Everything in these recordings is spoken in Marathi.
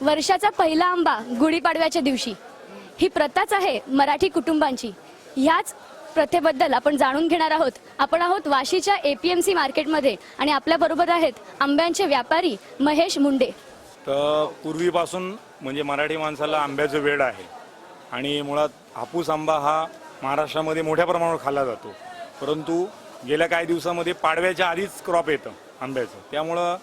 वर्षाचा पहिला आंबा गुढीपाडव्याच्या दिवशी. ही प्रथाच आहे मराठी कुटुंबांची. ह्याच प्रथेबद्दल आपण जाणून घेणार आहोत. आपण आहोत वाशीच्या एपीएमसी मार्केटमध्ये आणि आपल्या बरोबर आहेत आंब्यांचे व्यापारी महेश मुंडे. तर पूर्वीपासून म्हणजे मराठी माणसाला आंब्याचं वेड आहे. आणि मुळात हापूस आंबा हा महाराष्ट्रामध्ये मोठ्या प्रमाणावर खाल्ला जातो. परंतु गेल्या काही दिवसामध्ये पाडव्याच्या आधीच क्रॉप येतं आंब्याचं. त्यामुळं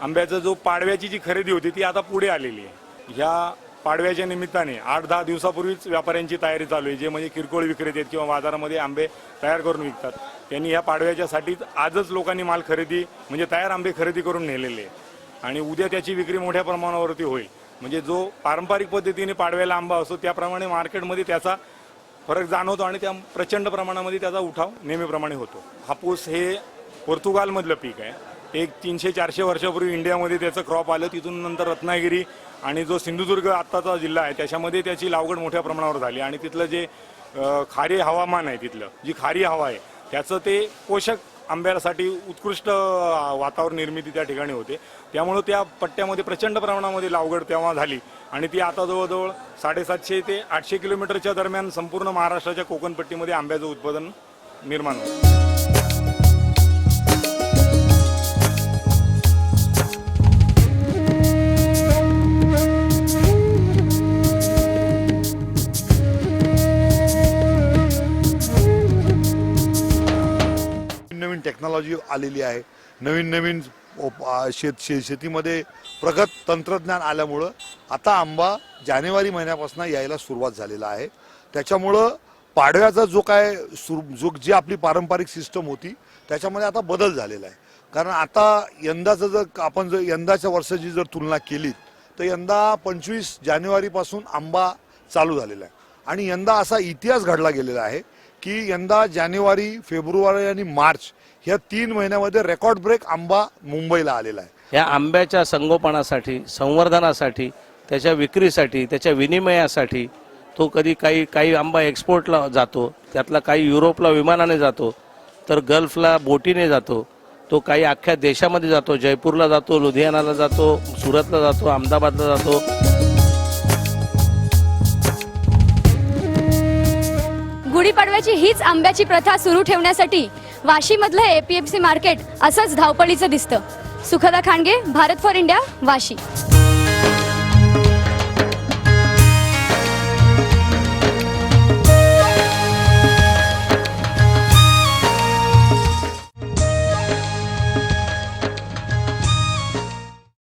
आंब्याचं जो पाडव्याची जी खरेदी होती ती आता पुढे आलेली आहे. ह्या पाडव्याच्या निमित्ताने आठ दहा दिवसापूर्वीच व्यापाऱ्यांची तयारी चालू आहे जे म्हणजे किरकोळ विक्रेते आहेत किंवा बाजारामध्ये आंबे तयार करून विकतात. त्यांनी ह्या पाडव्याच्यासाठीच आजच लोकांनी माल खरेदी म्हणजे तयार आंबे खरेदी करून नेलेले आहे. आणि उद्या त्याची विक्री मोठ्या प्रमाणावरती होईल. म्हणजे जो पारंपरिक पद्धतीने पाडव्याला आंबा असतो त्याप्रमाणे मार्केटमध्ये त्याचा फरक जाणवतो आणि त्या प्रचंड प्रमाणामध्ये त्याचा उठाव नेहमीप्रमाणे होतो. हापूस हे पोर्तुगालमधलं पीक आहे. एक तीनशे चारशे वर्षापूर्वी इंडियामध्ये त्याचं क्रॉप आलं तिथून नंतर रत्नागिरी आणि जो सिंधुदुर्ग आत्ताचा जिल्हा आहे त्याच्यामध्ये त्याची लागवड मोठ्या प्रमाणावर झाली. आणि तिथलं जे खारी हवामान आहे तिथलं जी खारी हवा आहे त्याचं ते पोषक आंब्यासाठी उत्कृष्ट वातावरण निर्मिती त्या ठिकाणी होते. त्यामुळं त्या पट्ट्यामध्ये प्रचंड प्रमाणामध्ये लावगड तेव्हा झाली. आणि ती आता जवळजवळ साडेसातशे ते आठशे किलोमीटरच्या दरम्यान संपूर्ण महाराष्ट्राच्या कोकणपट्टीमध्ये आंब्याचं उत्पादन निर्माण होतं. नवीन टेक्नॉलॉजी आलेली आहे. नवीन नवीन शेत शे शेतीमध्ये प्रगत तंत्रज्ञान आल्यामुळं आता आंबा जानेवारी महिन्यापासून यायला सुरुवात झालेला आहे. त्याच्यामुळं पाडव्याचा जो काय सुर जो जी आपली पारंपरिक सिस्टम होती त्याच्यामध्ये आता बदल झालेला आहे. कारण आता यंदाचं जर आपण जर यंदाच्या वर्षाची जर तुलना केली तर यंदा पंचवीस जानेवारीपासून आंबा चालू झालेला आहे. आणि यंदा असा इतिहास घडला गेलेला आहे की यंदा जानेवारी फेब्रुवारी आणि मार्च या तीन महिन्यामध्ये रेकॉर्ड ब्रेक आंबा मुंबईला आलेला आहे. या आंब्याच्या संगोपनासाठी संवर्धनासाठी त्याच्या विक्रीसाठी त्याच्या विनिमयासाठी तो कधी काही काही आंबा एक्सपोर्टला जातो त्यातला काही युरोपला विमानाने जातो तर गल्फला बोटीने जातो तो काही अख्ख्या देशामध्ये जातो जयपूरला जातो लुधियानाला जातो सुरतला जातो अहमदाबादला जातो. गुढीपाडव्याची हीच आंब्याची प्रथा सुरू ठेवण्यासाठी वाशीमधलं एपीएफसी मार्केट असंच धावपळीचं दिसतं. Sukhada Khandge Bharat for India Vashi.